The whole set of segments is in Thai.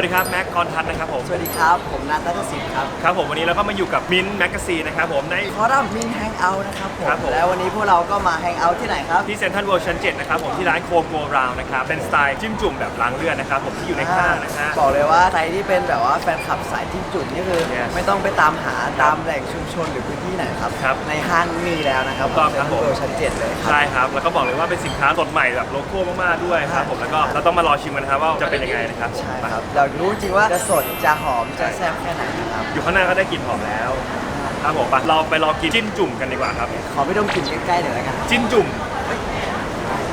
วัสดีครับแม็กกรทัศน์นะครับผม สวัสดีครับ ผมนัทนัทศิษย์ครับ ครับผมวันนี้เราก็มาอยู่กับมินแมกซีนนะครับผมใน คอรัมมินแฮงเอาท์นะครับผม ครับผม แล้ววันนี้พวกเราก็มาแฮงเอาท์ที่ไหนครับ ที่เซ็นทรัลเวิลด์ชั้น7นะครับผมที่ร้านโคโกราวนะครับเป็นสไตล์จิ้มจุ่มแบบล้างเลือดนะครับผมที่อยู่ในห้างนะฮะ บอกเลยว่าใครที่เป็นแบบว่าแฟนคลับสายจิ้มจุ่มนี่คือ Yes ไม่ต้องไปตามหาตามแหล่งชุมชนหรือพื้นที่ไหนครับ ครับในห้างมีแล้วนะครับถูกต้องครับผม เซ็นทลเวิลด์ชั้นเจ็ดเลยครัใช่ครับ แล้วก็บอกเลยว่าเป็นสินค้าสดใหม่แบบโลโก้มากๆด้วยครับผมแล้วก็เราต้องมารอชิมกันนะครับว่าจะเป็นยังไงนะครับใช่ครับอยากรู้จริงว่าจะสดจะหอมจะแซ่บแค่ไหนนะครับ อยู่ข้างหน้าก็ได้กลิ่นหอมแล้วครับผมไปเราไปรอกินจิ้มจุ่มกันดีกว่าครับ ขอไปดมกลิ่นใกล้ๆหน่อยแล้วกันจิ้มจุ่ม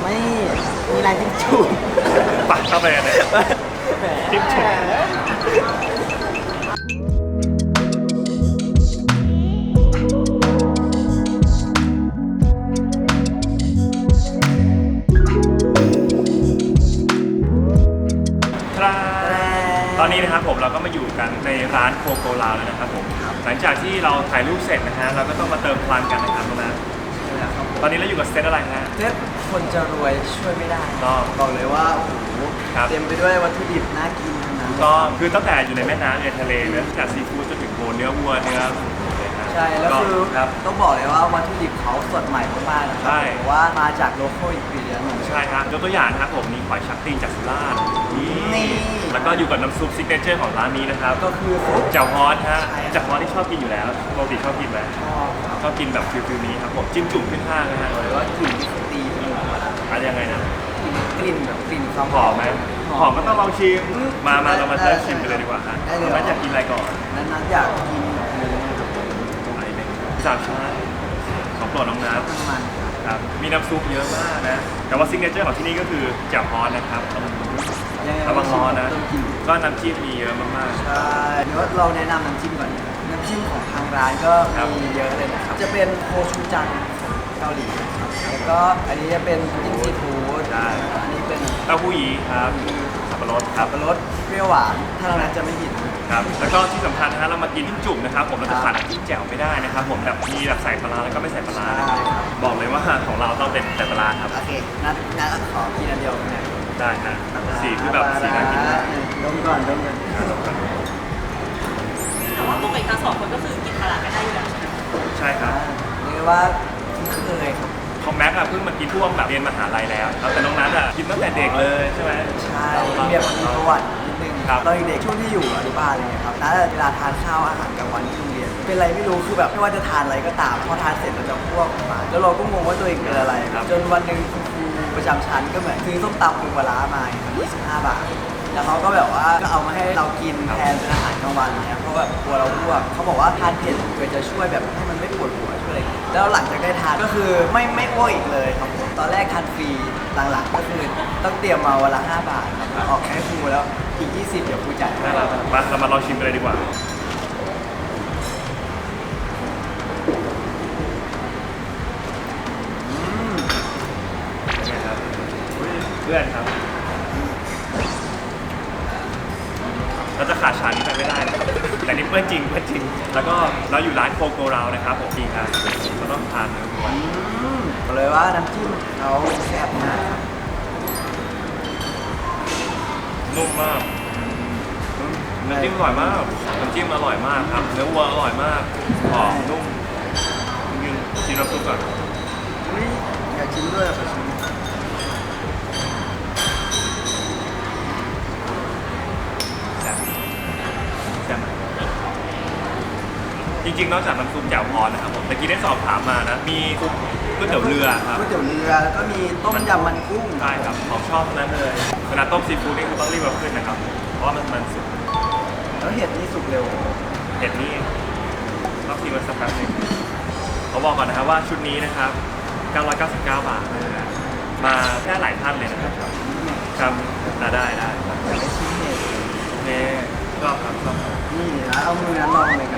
ไม่มีอะไรจิ้มจุ่มไปเข้าไปกันเลยแหมจิ้มจุ่ม อยู่กันในร้านโคโกลาวแล้วนะครับผมหลังจากที่เราถ่ายรูปเสร็จนะฮะเราก็ต้องมาเติมพลังกันนะครับตรงนั้นตอนนี้เราอยู่กับเซตอะไรฮะเซตคนจะรวยช่วยไม่ได้ก็บอกเลยว่าโอ้โหครับเต็มไปด้วยวัตถุดิบน่ากินทั้งนั้นก็คือตั้งแต่อยู่ในแม่น้ำในทะเลเนื้อจากซีฟู้ดจนถึงโบนเนื้อวัวเนื้อหมูเลยฮะใช่แล้วคือก็ครับ ต้องบอกเลยว่าวัตถุดิบเขาสดใหม่มากๆนะครัใช่ เพราะว่ามาจากโลคอลอินกรีเดียน ใช่ครับยกตัวอย่างนะครับผมมีหอยชักตีนจากสุราษฎร์นี่นี่ แล้วก็อยู่กับน้ำซุปซิกเนเจอร์ของร้านนี้นะครับก็คือฟุตเจ้าฮอสฮะใช่ครับเจ้าฮอสที่ชอบกินอยู่แล้วปกติชอบกินไหมชอบครับชอบกินแบบฟิลฟิลนี้ครับผมจิ้มจุ่มขึ้นห้างนะฮะบอกเลยว่ากลิ่นที่เขาตีจมูกมาแล้วอะไรยังไงนะกลิ่นแบบกลิ่นความหอมไหมหอมก็ต้องลองชิมมามาเรามาเริ่มชิมกันเลยดีกว่าฮะได้เลยแล้วอยากกินอะไรก่อน นั้นนัทอยากกินแบบเนื้อครับอะไรเป็น สามชั้นของโปรดน้องน้ำมันำครับมีน้ำซุปเยอะมากนะ แต่ว่าซิกเนเจอร์ของที่นี่ก็คือแจ่วฮอนนะครับระวังร้อนนะ ต้องกินก็น้ำจิ้มมีเยอะมากๆ ใช่เดี๋ยวเราแนะนำน้ำจิ้มก่อนน้ำจิ้มของทางร้านก็ครับ มีเยอะเลยนะครับ จะเป็นโคชูจังเกาหลีนะครับแล้วก็อันนี้จะเป็นจิ้มซีฟู้ดใช่อันนี้เป็นเต้าหู้ยี้ครับสับปะรดครัสับบ ปะรดเปรี้ยวหวาน ถ้าเรานั้นจะไม่ผิด ครับแล้วก็ที่สำคัญนะฮะเรามากินจิ้มจุ่มนะครับผมเราจะขาดน้ำจิ้มแจ่วไม่ได้นะครับผมแบบมีแบบใส่ปลาร้าแล้วก็ไม่ใส่ปลาร้านะครับใช่ครับบอกเลยว่าของเราต้องเป็นใส่ปลาร้าครับโอเคนัดนัดขอกินอันเดียวนะได้ฮะสีคือแบบสีน่ากินมากดมก่อนดมก่อนแต่ว่าปกติทั้งสองคนก็คือกินปลาร้ากันได้อยู่แล้วใช่ไหมใช่ครับเรียกว่าคุ้นเคยครับของแม็กอะเพิ่งมากินช่วงแบบเรียนมหาลัยแล้วครับแต่น้องนัทอะกินตั้งแต่เด็กเลยใช่ไหมใช่เราเรามีแบบมีประวัตินิดนึง ครับตอนเด็กๆช่วงที่อยู่อนุบาลอะไรเงี้ยครับนัดเวลาทานข้าวอาหารกลางวันที่โรงเรียน เป็นอะไรไม่รู้คือแบบไม่ว่าจะทานอะไรก็ตามพอทานเสร็จเราจะอ้วกออกมาแล้วเราก็งงว่าตัวเองเป็นอะไรครับจนวันหนึ่งคุณครูประจำชั้นก็เหมือนซื้อส้มตำปูปลาร้ามา25 บาท แล้วเขาก็แบบว่าก็เอามาให้เรากินแทนเป็นอาหารกลางวันเนี่ยเพราะแบบกลัวเราอ้วกเขาบอกว่าทานเผ็ดเพื่อจะช่วยแบบให้มันไม่ปวดหัวช่วยอะไรอย่างเงี้ยแล้วหลังจากได้ทานก็คือไม่ไม่อ้วกอีกเลยครับผมตอนแรกทานฟรีหลังๆก็คือต้องเตรียมมาวันละ5บาทครับออกให้ครูแล้วอีก 20 เดี๋ยวครูจ่ายให้ได้แล้วมาเรามาลองชิมกันเลยดีกว่า อืมเป็นไงครับอุ๊ยเพื่อนครับ แต่นี่เพื่อนจริงเพื่อนจริง แล้วก็เราอยู่ร้านโคโกราวนะครับผมจริงครับเราต้องทานเนื้อวัวอืมบอกเลยว่าน้ำจิ้มเขาแซ่บมากครับนุ่มมากน้ำจิ้มอร่อยมากน้ำจิ้มอร่อยมากครับเนื้อวัวอร่อยมากหอมนุ่มยืนชิมน้ำซุปก่อนอุ๊ยอยากชิมด้วยขอชิม จริงๆ นอกจากน้ำซุปแจ่วฮอนนะครับผมตะกี้ได้สอบถามมานะ มีซุปก๋วยเตี๋ยวเรือครับก๋วยเตี๋ยวเรือแล้วก็มีต้มยำมันกุ้งใช่ครับของชอบทั้งนั้นเลยเวลาต้มซีฟู้ดนี่คือต้องรีบเอาขึ้นนะครับ เพราะว่ามันมันสุกแล้วเห็ดนี่สุกเร็วเห็ดนี่ต้องทีมันสักแป๊บหนึงเขาบอกก่อนนะครับว่าชุดนี้นะครับ 999 บาทนะฮะมาแค่หลายท่านเลยนะครับ ครับอะได้ได้ครับอยากได้ชิ้นเห็ดโอเคชอบครับชอบครับนี่นะเอามือนั้นลองเลยกันเ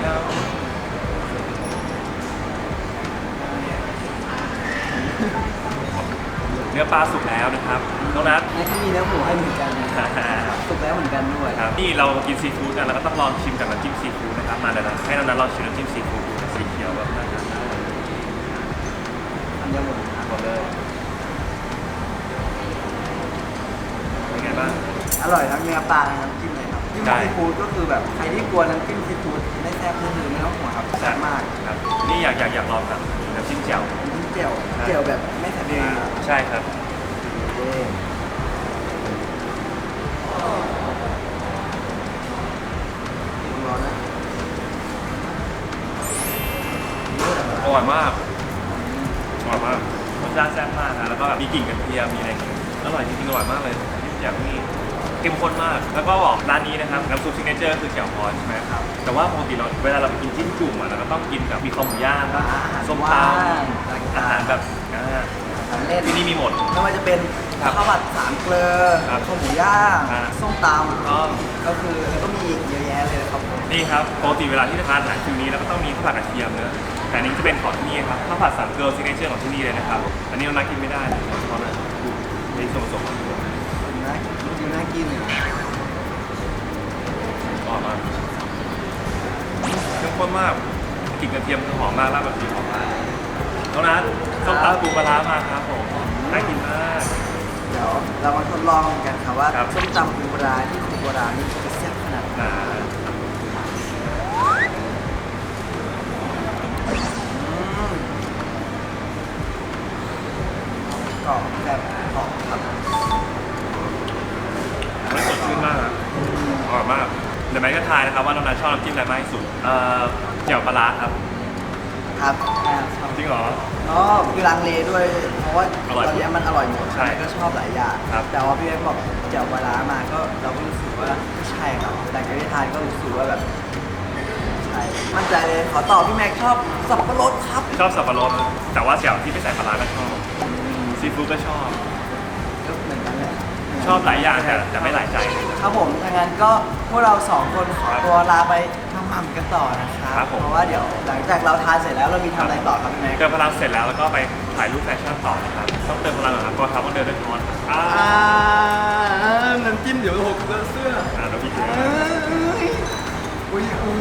ปลาสุกแล้วนะครับน้องนัทนี่ก็มีเนื้อหมูให้เหมือนกันสุกแล้วเหมือนกันด้วยครับนี่เรากินซีฟู้ดกันแล้วก็ต้องลองชิมกับน้ำจิ้มซีฟู้ดนะครับมาเดี๋ยวนะให้น้องนัทลองชิมน้ำจิ้มซีฟู้ดดูนะสีเขียวแบบน่าทานมากอันเดียวหมดหมดเลยเป็นไงบ้าง อร่อยทั้งเนื้อปลาและน้ำจิ้มเลยครับจจิ้มได้ ซีฟู้ดก็คือแบบใครที่กลัวน้ำจิ้มซีฟู้ดไม่แซ่บก็คือไม่ต้องห่วงครับแซ่บมากครับนี่อยากอยากอยากลองกับน้ำจิ้มแจ่วน้ำจิ้มเจียวครับเจียวแบบไม่ใส่เองใช่ครับเย้ร้ อนนะอร่อยมากอร่อยมากรสชาติแซ่บมากนะแล้วก็แบบมีกลิ่นกระเทียมมีอะไรอย่างเงี้ยอร่อยจริงๆอร่อยมากเลยน้ำจิ้มแจ่วนี่เข้มข้นมาก แล้วก็บอกร้านนี้นะครับน้ำซุปซิกเนเจอร์คือแจ่วฮอนใช่ไหมครับ แต่ว่าปกติเราเวลาเราไปกินจิ้มจุ่มอะเราก็ต้องกินกับมีคอหมูย่างบ้างส้มตำอาหารแบบอ่าอาหารเล่น ที่นี่มีหมด ไม่ว่าจะเป็นครับข้าวผัดสามเกลือครับข้าวหมูย่างอ่า ส้มตำก็ก็คือแล้วก็มีอีกเยอะแยะเลยครับผมนี่ครับปกติเวลาที่จะทานอาหารฟิวนี้เราก็ต้องมีข้าวผัดกระเทียมเนอะแต่อันนี้จะเป็นของที่นี่ครับข้าวผัดสามเกลือซิกเนเจอร์ของที่นี่เลยนะครับ อันนี้เรานักกินไม่ได้เลยเพราะว่าดูในส่วนผสมของตัวนะจริงๆน่ากินเลยอร่อยมากเข้มข้นมากกลิ่นกระเทียมคือหอมมากรากแบบสีหอมมาก น้องนัทส้มตำปูปลาร้ามาครับผมน่ากินมาก เดี๋ยวเรามาทดลองกันครับว่าครับ ส้มตำปูปลาร้าที่คุณโบราณนี่จะแซ่บขนาดไหนอ่าอืมกรอบแบบหอมครับมันสดชื่นมากนะอร่อยมาก เดี๋ยวแม่ก็ทายนะครับว่าน้องนัทชอบน้ำจิ้มอะไรมากที่สุด เอ่อเจียวปลาร้าครับ ครับแม่ชอบจริงเหรอ อ๋อคือลังเลด้วย เพราะว่าอร่อยตอนนี้มันอร่อยหมดใช่แม่ก็ชอบหลายอย่าง ครับ แต่ว่าพี่เอ็กบอกเจียวปลาร้ามาก็เราก็รู้สึกว่าไม่ใช่ครับหลังจากที่ทานก็รู้สึกว่าแบบใช่มั่นใจเลยขอตอบพี่แม็กชอบสับปะรดครับชอบสับปะรดแต่ว่าเจียวที่ไม่ใส่ปลาร้าก็ชอบซีฟู้ดก็ชอบก็เหมือนกันแหละ ชอบหลายอย่างแต่แต่ไม่หลายใจ ครับผมถ้างั้นก็พวกเราสองคนขอครับตัวลาไปทำหม่ำกันต่อนะครับครับผม เพราะว่าเดี๋ยวหลังจากเราทานเสร็จแล้วเรามีทำอะไรต่อครับพี่แม็กเติมพลังเสร็จแล้วแล้วก็ไปถ่ายรูปแฟชั่นต่อนะครับต้องเติมพลังก่อนครับตัวเท้าต้องเดินด้วยท้อนครับอ่าอ่าน้ำจิ้มเดี๋ยวหกเสื้อ อ่าเราพี่เจเอ้ยอุ้ยอู้